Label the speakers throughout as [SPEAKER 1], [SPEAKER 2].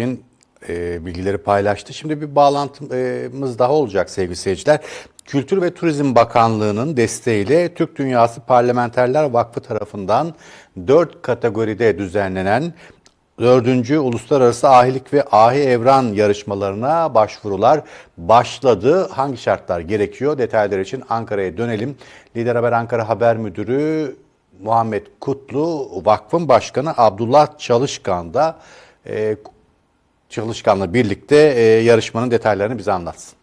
[SPEAKER 1] için e, bilgileri paylaştı. Şimdi bir bağlantımız daha olacak sevgili seyirciler. Kültür ve Turizm Bakanlığı'nın desteğiyle Türk Dünyası Parlamenterler Vakfı tarafından dört kategoride düzenlenen dördüncü Uluslararası Ahilik ve Ahi Evran yarışmalarına başvurular başladı. Hangi şartlar gerekiyor? Detaylar için Ankara'ya dönelim. Lider Haber Ankara Haber Müdürü Muhammed Kutlu, Vakfın Başkanı Abdullah Çalışkan da e, Çalışkan'la birlikte e, yarışmanın detaylarını bize anlatsın.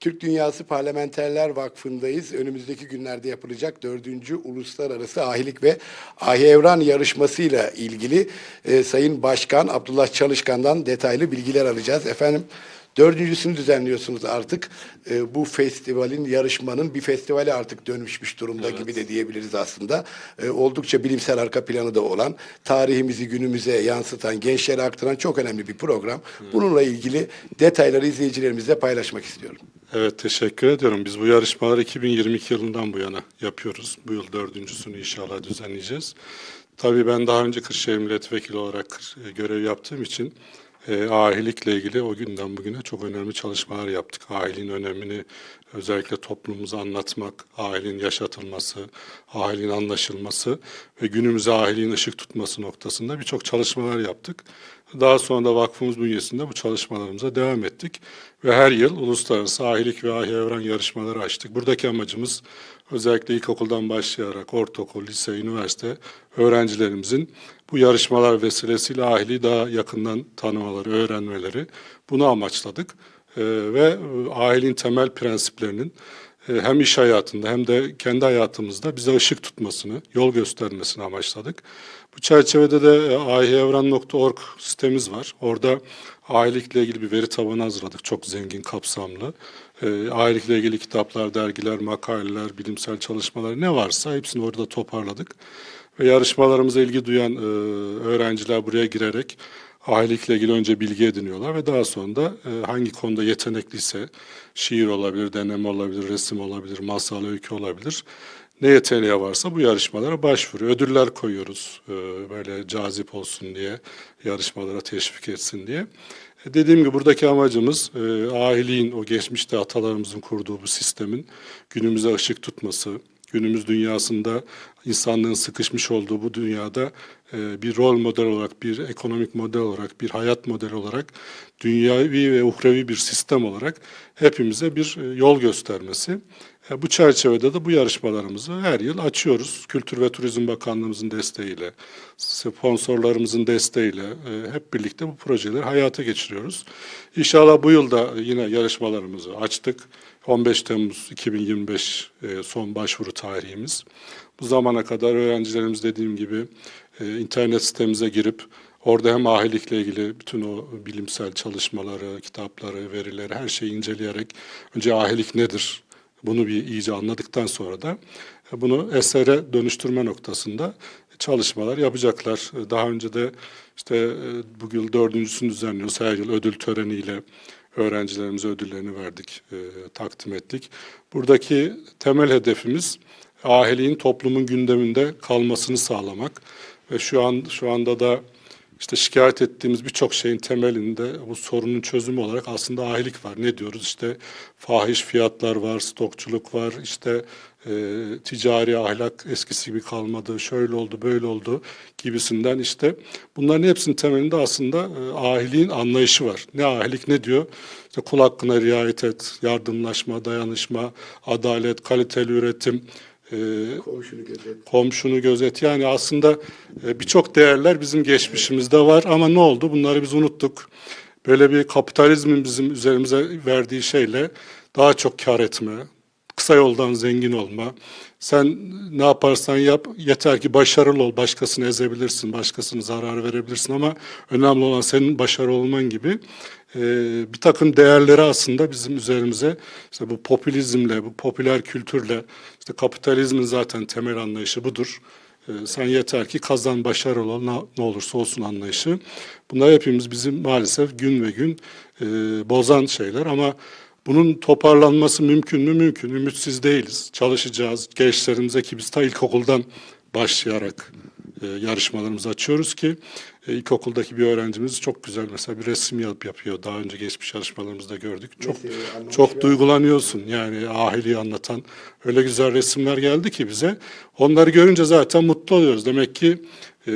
[SPEAKER 2] Türk Dünyası Parlamenterler Vakfı'ndayız. Önümüzdeki günlerde yapılacak 4. Uluslararası Ahilik ve Ahi Evran yarışmasıyla ilgili e, Sayın Başkan Abdullah Çalışkan'dan detaylı bilgiler alacağız. Efendim dördüncüsünü düzenliyorsunuz artık. E, bu festivalin, yarışmanın bir festivale artık dönüşmüş durumda gibi de diyebiliriz aslında. E, oldukça bilimsel arka planı da olan, tarihimizi günümüze yansıtan, gençlere aktaran çok önemli bir program. Bununla ilgili detayları izleyicilerimizle paylaşmak istiyorum.
[SPEAKER 3] Evet teşekkür ediyorum. Biz bu yarışmaları 2022 yılından bu yana yapıyoruz. Bu yıl dördüncüsünü inşallah düzenleyeceğiz. Tabii ben daha önce Kırşehir Milletvekili olarak Kır- görev yaptığım için e, ahilikle ilgili o günden bugüne çok önemli çalışmalar yaptık. Ahiliğin önemini özellikle toplumumuza anlatmak, ahiliğin yaşatılması, ahiliğin anlaşılması ve günümüze ahiliğin ışık tutması noktasında birçok çalışmalar yaptık. Daha sonra da vakfımız bünyesinde bu çalışmalarımıza devam ettik ve her yıl uluslararası ahilik ve ahi evran yarışmaları açtık. Buradaki amacımız özellikle ilkokuldan başlayarak ortaokul, lise, üniversite öğrencilerimizin bu yarışmalar vesilesiyle ahiliği daha yakından tanımaları, öğrenmeleri bunu amaçladık. Ee, ve e, ailenin temel prensiplerinin e, hem iş hayatında hem de kendi hayatımızda bize ışık tutmasını, yol göstermesini amaçladık. Bu çerçevede de e, ahiyevran.org sitemiz var. Orada ailelikle ilgili bir veri tabanı hazırladık. Çok zengin, kapsamlı. E, ailelikle ilgili kitaplar, dergiler, makaleler, bilimsel çalışmalar ne varsa hepsini orada toparladık. Ve yarışmalarımıza ilgi duyan e, öğrenciler buraya girerek ailelikle ilgili önce bilgi ediniyorlar ve daha sonra da hangi konuda yetenekliyse şiir olabilir, deneme olabilir, resim olabilir, masal, öykü olabilir. Ne yeteneği varsa bu yarışmalara başvuruyor. Ödüller koyuyoruz e, böyle cazip olsun diye, yarışmalara teşvik etsin diye. E, Dediğim gibi buradaki amacımız e, ahiliğin, o geçmişte atalarımızın kurduğu bu sistemin günümüze ışık tutması, günümüz dünyasında insanlığın sıkışmış olduğu bu dünyada e, bir rol model olarak, bir ekonomik model olarak, bir hayat modeli olarak, dünyavi ve uhrevi bir sistem olarak hepimize bir e, yol göstermesi. Bu çerçevede de bu yarışmalarımızı her yıl açıyoruz. Kültür ve Turizm Bakanlığımızın desteğiyle, sponsorlarımızın desteğiyle e, hep birlikte bu projeleri hayata geçiriyoruz. İnşallah bu yılda yine yarışmalarımızı açtık. 15 Temmuz 2025 e, son başvuru tarihimiz. Bu zamana kadar öğrencilerimiz dediğim gibi e, internet sitemize girip orada hem ahilikle ilgili bütün o bilimsel çalışmaları, kitapları, verileri her şeyi inceleyerek önce ahilik nedir? Bunu bir iyice anladıktan sonra da e, bunu esere dönüştürme noktasında çalışmalar yapacaklar. E, Daha önce de işte e, bu yıl dördüncüsünü düzenliyoruz. Her yıl ödül töreniyle öğrencilerimize ödüllerini verdik, e, takdim ettik. Buradaki temel hedefimiz ahiliğin toplumun gündeminde kalmasını sağlamak ve şu an şu anda da işte şikayet ettiğimiz birçok şeyin temelinde bu sorunun çözümü olarak aslında ahilik var. Ne diyoruz? İşte fahiş fiyatlar var, stokçuluk var, işte e, ticari ahlak eskisi gibi kalmadı, şöyle oldu, böyle oldu gibisinden işte bunların hepsinin temelinde aslında e, ahiliğin anlayışı var. Ne ahilik ne diyor? İşte kul hakkına riayet et, yardımlaşma, dayanışma, adalet, kaliteli üretim,
[SPEAKER 2] Komşunu gözet.
[SPEAKER 3] komşunu gözet. Yani aslında e, birçok değerler bizim geçmişimizde var ama ne oldu? Bunları biz unuttuk. Böyle bir kapitalizmin bizim üzerimize verdiği şeyle daha çok kar etme, kısa yoldan zengin olma. Sen ne yaparsan yap yeter ki başarılı ol. Başkasını ezebilirsin, başkasını zarar verebilirsin ama önemli olan senin başarılı olman gibi e, bir takım değerleri aslında bizim üzerimize işte bu popülizmle, bu popüler kültürle, işte kapitalizmin zaten temel anlayışı budur. E, sen yeter ki kazan, başarılı ol, ne, olursa olsun anlayışı. Bunlar hepimiz bizim maalesef gün ve gün e, bozan şeyler ama bunun toparlanması mümkün mü? Mümkün. Ümitsiz değiliz. Çalışacağız. Gençlerimize ki biz ta ilkokuldan başlayarak e, yarışmalarımızı açıyoruz ki E, ilkokuldaki bir öğrencimiz çok güzel mesela bir resim yap yapıyor. Daha önce geçmiş yarışmalarımızda gördük. Çok
[SPEAKER 2] Mesela
[SPEAKER 3] çok duygulanıyorsun. Yani ahiliği anlatan öyle güzel resimler geldi ki bize. Onları görünce zaten mutlu oluyoruz. Demek ki e,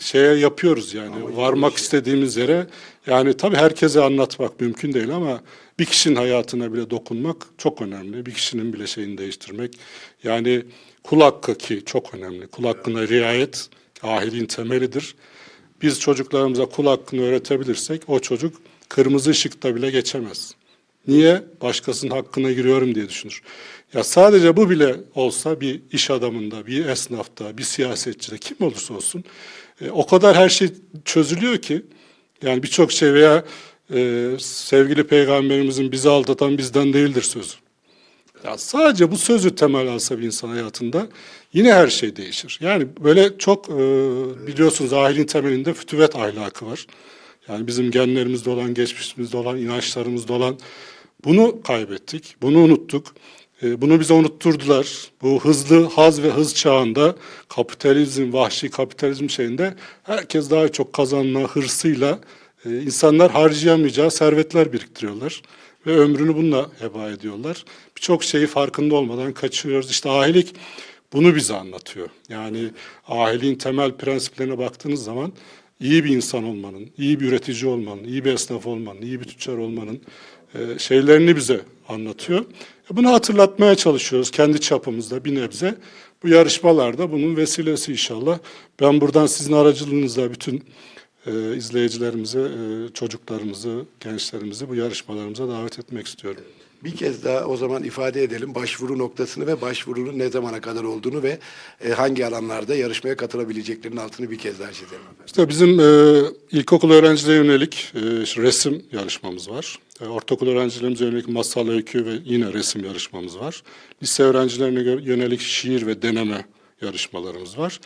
[SPEAKER 3] şeye yapıyoruz yani varmak istediğimiz yere. Yani tabii herkese anlatmak mümkün değil ama bir kişinin hayatına bile dokunmak çok önemli. Bir kişinin bile şeyini değiştirmek. Yani kul hakkı ki çok önemli. Kul hakkına riayet ahiliğin temelidir. Biz çocuklarımıza kul hakkını öğretebilirsek o çocuk kırmızı ışıkta bile geçemez. Niye? Başkasının hakkına giriyorum diye düşünür. Ya sadece bu bile olsa bir iş adamında, bir esnafta, bir siyasetçide kim olursa olsun e, o kadar her şey çözülüyor ki yani birçok şey veya e, sevgili peygamberimizin bizi aldatan bizden değildir sözü. Ya sadece bu sözü temel alsa bir insan hayatında yine her şey değişir. Yani böyle çok e, biliyorsunuz ahilin temelinde fütüvet ahlakı var. Yani bizim genlerimizde olan, geçmişimizde olan, inançlarımızda olan bunu kaybettik, bunu unuttuk. E, bunu bize unutturdular. Bu hızlı haz ve hız çağında kapitalizm, vahşi kapitalizm şeyinde herkes daha çok kazanma hırsıyla e, insanlar harcayamayacağı servetler biriktiriyorlar ve ömrünü bununla heba ediyorlar. Birçok şeyi farkında olmadan kaçırıyoruz. İşte ahilik bunu bize anlatıyor. Yani ahiliğin temel prensiplerine baktığınız zaman iyi bir insan olmanın, iyi bir üretici olmanın, iyi bir esnaf olmanın, iyi bir tüccar olmanın e, şeylerini bize anlatıyor. E, Bunu hatırlatmaya çalışıyoruz kendi çapımızda bir nebze. Bu yarışmalarda bunun vesilesi inşallah. Ben buradan sizin aracılığınızla bütün e, izleyicilerimize, e, çocuklarımızı, gençlerimizi bu yarışmalarımıza davet etmek istiyorum.
[SPEAKER 2] Bir kez daha o zaman ifade edelim başvuru noktasını ve başvurunun ne zamana kadar olduğunu ve e, hangi alanlarda yarışmaya katılabileceklerinin altını bir kez daha çizelim.
[SPEAKER 3] İşte bizim e, ilkokul öğrencilerine yönelik e, resim yarışmamız var. E, ortaokul öğrencilerimize yönelik masal, öykü ve yine resim yarışmamız var. Lise öğrencilerine yönelik şiir ve deneme yarışmalarımız var.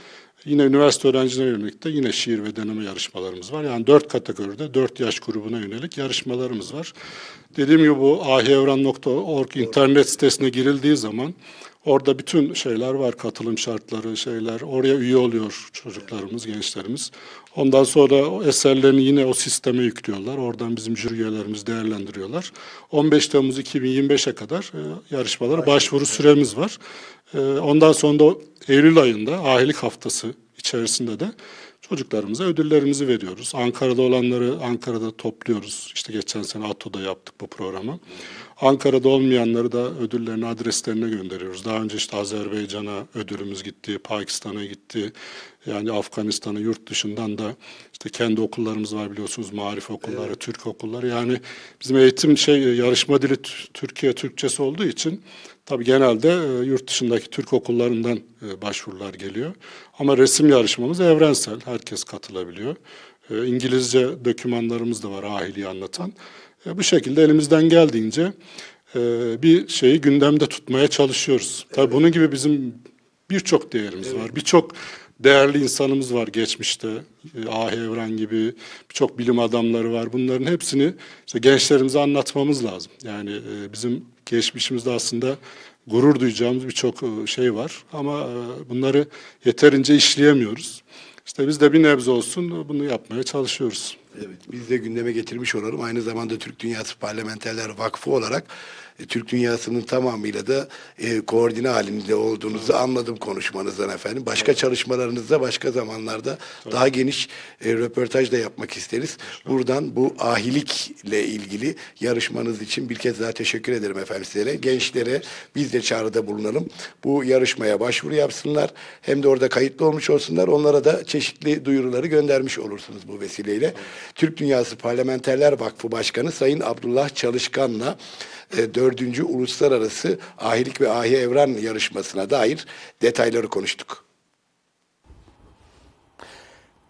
[SPEAKER 3] Yine üniversite öğrencilerine yönelik de yine şiir ve deneme yarışmalarımız var. Yani dört kategoride dört yaş grubuna yönelik yarışmalarımız var. Dediğim gibi bu ahiyevran.org internet sitesine girildiği zaman orada bütün şeyler var. Katılım şartları, şeyler. Oraya üye oluyor çocuklarımız, gençlerimiz. Ondan sonra o eserlerini yine o sisteme yüklüyorlar. Oradan bizim jüri üyelerimiz değerlendiriyorlar. 15 Temmuz 2025'e kadar e, yarışmalara başvuru süremiz var. E, ondan sonra da Eylül ayında ahilik haftası içerisinde de çocuklarımıza ödüllerimizi veriyoruz. Ankara'da olanları Ankara'da topluyoruz. İşte geçen sene ATO'da yaptık bu programı. Ankara'da olmayanları da ödüllerini adreslerine gönderiyoruz. Daha önce işte Azerbaycan'a ödülümüz gitti, Pakistan'a gitti. Yani Afganistan'a yurt dışından da işte kendi okullarımız var biliyorsunuz. Marif okulları, Türk okulları. Yani bizim eğitim şey yarışma dili Türkiye Türkçesi olduğu için Tabii genelde e, yurt dışındaki Türk okullarından e, başvurular geliyor. Ama resim yarışmamız evrensel, herkes katılabiliyor. E, İngilizce dokümanlarımız da var ahiliği anlatan. Bu şekilde elimizden geldiğince bir şeyi gündemde tutmaya çalışıyoruz. Tabii bunun gibi bizim birçok değerimiz var. Birçok değerli insanımız var geçmişte. Ahi Evren gibi birçok bilim adamları var. Bunların hepsini işte gençlerimize anlatmamız lazım. Yani bizim geçmişimizde aslında gurur duyacağımız birçok e, şey var. Ama e, bunları yeterince işleyemiyoruz. İşte biz de bir nebze olsun bunu yapmaya çalışıyoruz.
[SPEAKER 2] Evet, biz de gündeme getirmiş olalım. Aynı zamanda Türk Dünyası Parlamenterler Vakfı olarak Türk dünyasının tamamıyla da e, koordine halinde olduğunuzu anladım konuşmanızdan efendim. Başka çalışmalarınızda başka zamanlarda daha geniş e, röportaj da yapmak isteriz. Buradan bu ahilikle ilgili yarışmanız için bir kez daha teşekkür ederim efendim sizlere. Gençlere biz de çağrıda bulunalım. Bu yarışmaya başvuru yapsınlar. Hem de orada kayıtlı olmuş olsunlar. Onlara da çeşitli duyuruları göndermiş olursunuz bu vesileyle. Türk Dünyası Parlamenterler Vakfı Başkanı Sayın Abdullah Çalışkan'la e, dördüncü uluslararası ahilik ve ahi evren yarışmasına dair detayları konuştuk.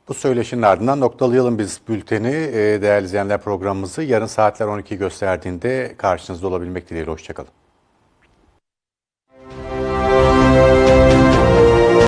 [SPEAKER 1] Bu söyleşinin ardından noktalayalım biz bülteni. Ee, Değerli izleyenler programımızı yarın saatler 12 gösterdiğinde karşınızda olabilmek dileğiyle. Hoşçakalın.